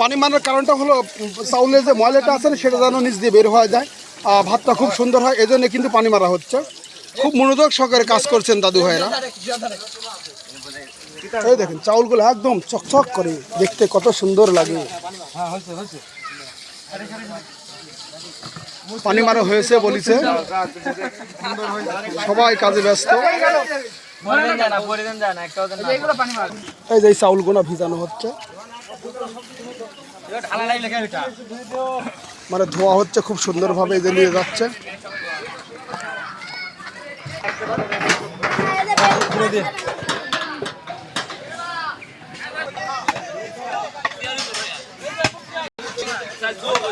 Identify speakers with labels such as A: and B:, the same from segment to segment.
A: পানি মারার কারণটা হলো, চাউলের যে ময়লাটা আছে সেটা যেন নিচ দিয়ে বের হওয়া যায়। আর ভাতটা খুব সুন্দর হয়, এজন্য কিন্তু পানি মারা হচ্ছে। খুব মনোযোগ সহকারে কাজ করছেন দাদু ভাইরা। এই দেখেন, চাউলগুলো একদম চকচক করে দেখতে কত সুন্দর লাগে। পানি মারা হয়েছে বলিছে। সবাই কাজে ব্যস্ত। এই যে এই চাউলগুলো ভিজানো হচ্ছে। মানে ধোয়া হচ্ছে খুব সুন্দরভাবে এই যে নিয়ে যাচ্ছে।
B: বাবু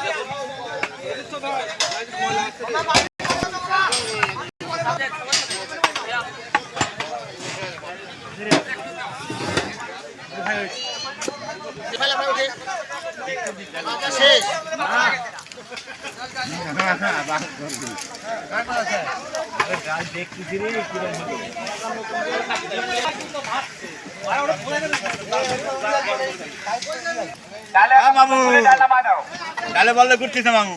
B: ডালে বললে ঘুরতেছে মামু।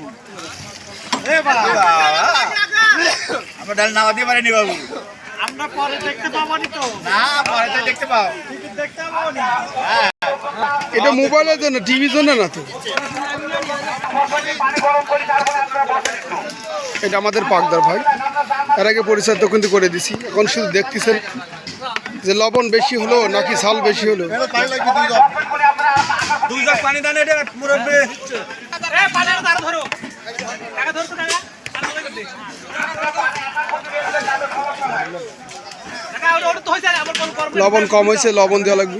B: আমরা ডাল নামা দিয়ে পারিনি বাবু। আমরা পরে দেখতে পাবো তো। না পরে তো দেখতে পাবো
A: এটা মোবাইলের জন্য টিভির জন্য না তো? এটা আমাদের পাকদার ভাই। এর আগে পরিচয় তো কিন্তু করে দিছি। এখন শুধু দেখতেছেন। যে লবণ বেশি হলো নাকি ঝাল বেশি হলো?
B: দুই জগ পানি দানে এটা মুরব্বী।
A: লবণ কম হয়েছে লবণ দেওয়া লাগবে।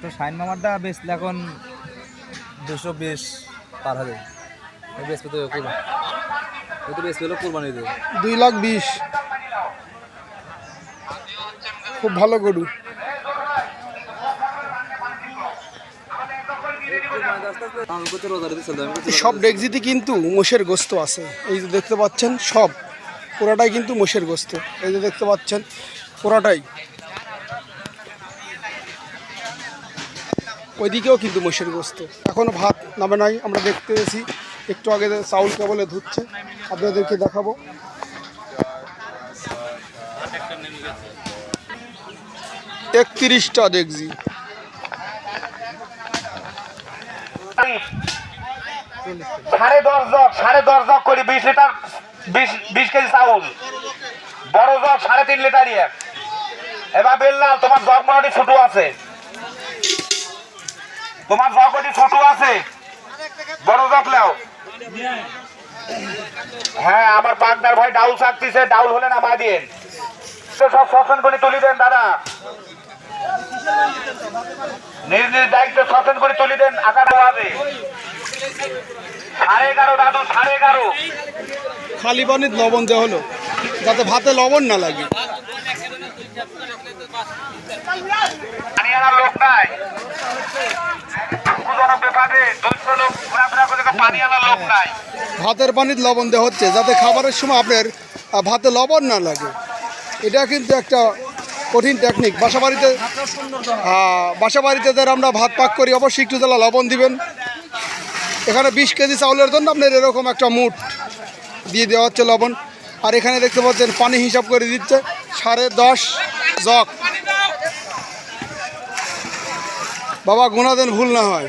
C: তো শাইন মামারটা বেচলে এখন দুশো বিশ পার হবে বেচবে
A: দুই লাখ বিশ। খুব ভালো গরু। সব ডেকজিতে কিন্তু মোষের গোস্ত আছে। এই যে দেখতে পাচ্ছেন সব। পুরাটাই কিন্তু মোষের গোস্ত। এই যে দেখতে পাচ্ছেন পুরাটাই। ওইদিকেও কিন্তু মোষের গোস্ত। এখনও ভাত নামে নাই, আমরা দেখতে পেয়েছি একটু আগে চাউল কেবলে ধুচ্ছে, আপনাদেরকে দেখাবো। একত্রিশটা দেখছি।
D: সাড়ে দশ জগ, সাড়ে দশ জগ করি বিশ লিটার, বিশ বিশ কেজি চাউল। বড় জগ সাড়ে তিন লিটার এবার বেললাল, তোমার জগ মোটামুটি ছোট আছে। তোমার ওটি ছোট আছে। বড় নাও হ্যাঁ আমার পাকদার ভাই ডাউল চাকতিছে ডাউল হলে নামা তো সব সচেতন করে তুলি দেন দাদা। নিজ নিজ দায়িত্ব সচেতন করে তুলি দেন আকার হবে সাড়ে এগারো দাদু সাড়ে এগারো।
A: খালি পানির লবণ দেওয়া হলো যাতে ভাতে লবণ না লাগে।
D: লোক নাই।
A: ভাতের পানির লবণ দেওয়া হচ্ছে, যাতে খাবারের সময় আপনার ভাতে লবণ না লাগে। এটা কিন্তু একটা কঠিন টেকনিক বাসা বাড়িতে বাসা বাড়িতে যারা আমরা ভাত পাক করি, অবশ্যই একটু তালা লবণ দিবেন। এখানে বিশ কেজি চাউলের জন্য আপনার এরকম একটা মুঠ দিয়ে দেওয়া হচ্ছে লবণ। আর এখানে দেখতে পাচ্ছেন, পানি হিসাব করে দিচ্ছে, সাড়ে দশ জগ। বাবা গুণা দেন ভুল না হয়।